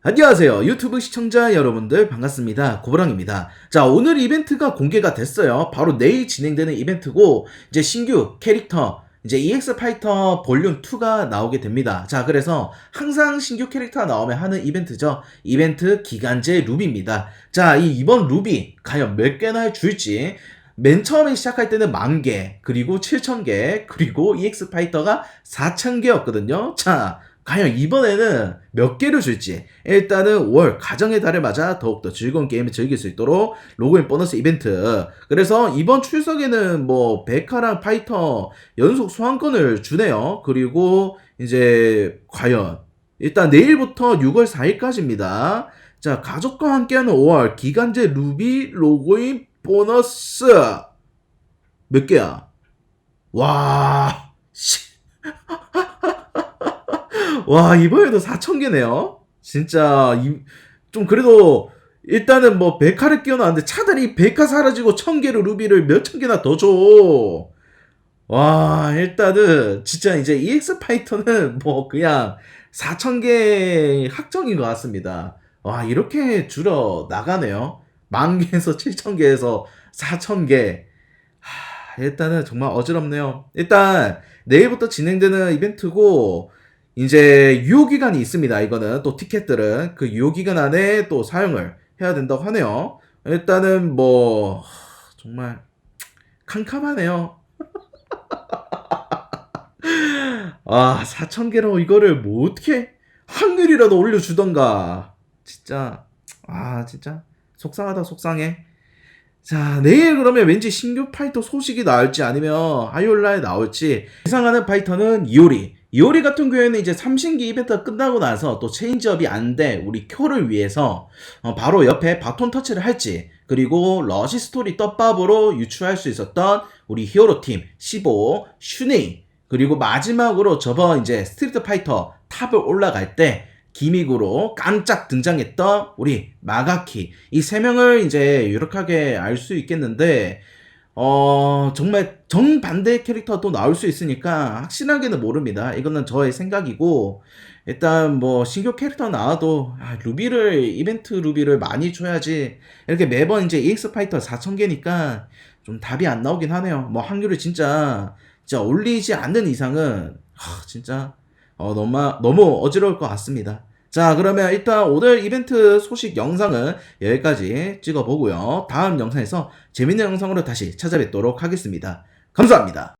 안녕하세요. 유튜브 시청자 여러분들 반갑습니다. 고브랑입니다. 자, 오늘 이벤트가 공개가 됐어요. 바로 내일 진행되는 이벤트고, 이제 신규 캐릭터, 이제 EX 파이터 볼륨 2가 나오게 됩니다. 자, 그래서 항상 신규 캐릭터가 나오면 하는 이벤트죠. 이벤트 기간제 루비입니다. 자, 이 이번 루비 과연 몇 개나 줄지, 맨 처음에 시작할 때는 만 개, 그리고 7천 개, 그리고 EX 파이터가 4천 개였거든요. 자, 과연 이번에는 몇 개를 줄지? 일단은 5월 가정의 달을 맞아 더욱더 즐거운 게임을 즐길 수 있도록 로그인 보너스 이벤트. 그래서 이번 출석에는 뭐 베카랑 파이터 연속 소환권을 주네요. 그리고 이제 과연 일단 내일부터 6월 4일까지입니다. 자 가족과 함께하는 5월 기간제 루비 로그인 보너스 몇 개야 와 씨. 와 이번에도 4,000개네요. 진짜 이, 좀 그래도 일단은 뭐 베카를 끼워놨는데 차라리 베카 사라지고 1,000개로 루비를 몇 천 개나 더 줘. 와 일단은 진짜 이제 EX 파이터는 뭐 그냥 4,000개 확정인 것 같습니다. 와 이렇게 줄어 나가네요. 만 개에서 7,000개에서 4,000개. 하, 일단은 정말 어지럽네요. 일단 내일부터 진행되는 이벤트고 이제 유효 기간이 있습니다. 이거는 또 티켓들은 그 유효 기간 안에 또 사용을 해야 된다고 하네요. 일단은 뭐 정말 캄캄하네요. 아 4,000개로 이거를 뭐 어떻게 확률이라도 올려주던가 진짜 아 진짜 속상하다 속상해. 자, 내일 그러면 왠지 신규 파이터 소식이 나올지 아니면 화요일날 나올지 예상하는 파이터는 이오리. 이오리 같은 경우에는 이제 삼신기 이벤트가 끝나고 나서 또 체인지업이 안 돼 우리 쿄를 위해서 어, 바로 옆에 바톤 터치를 할지 그리고 러시 스토리 떡밥으로 유추할 수 있었던 우리 히어로 팀 15, 슈네이 그리고 마지막으로 저번 이제 스트리트 파이터 탑을 올라갈 때 기믹으로 깜짝 등장했던 우리 마가키 이 세 명을 이제 유력하게 알 수 있겠는데 어 정말 정반대 캐릭터도 나올 수 있으니까 확실하게는 모릅니다. 이거는 저의 생각이고 일단 뭐 신규 캐릭터 나와도 아, 루비를 이벤트 루비를 많이 줘야지 이렇게 매번 이제 EX 파이터 4,000개니까 좀 답이 안 나오긴 하네요. 뭐 확률을 진짜 진짜 올리지 않는 이상은 하, 진짜 어, 너무 너무 어지러울 것 같습니다. 자, 그러면 일단 오늘 이벤트 소식 영상은 여기까지 찍어보고요. 다음 영상에서 재밌는 영상으로 다시 찾아뵙도록 하겠습니다. 감사합니다.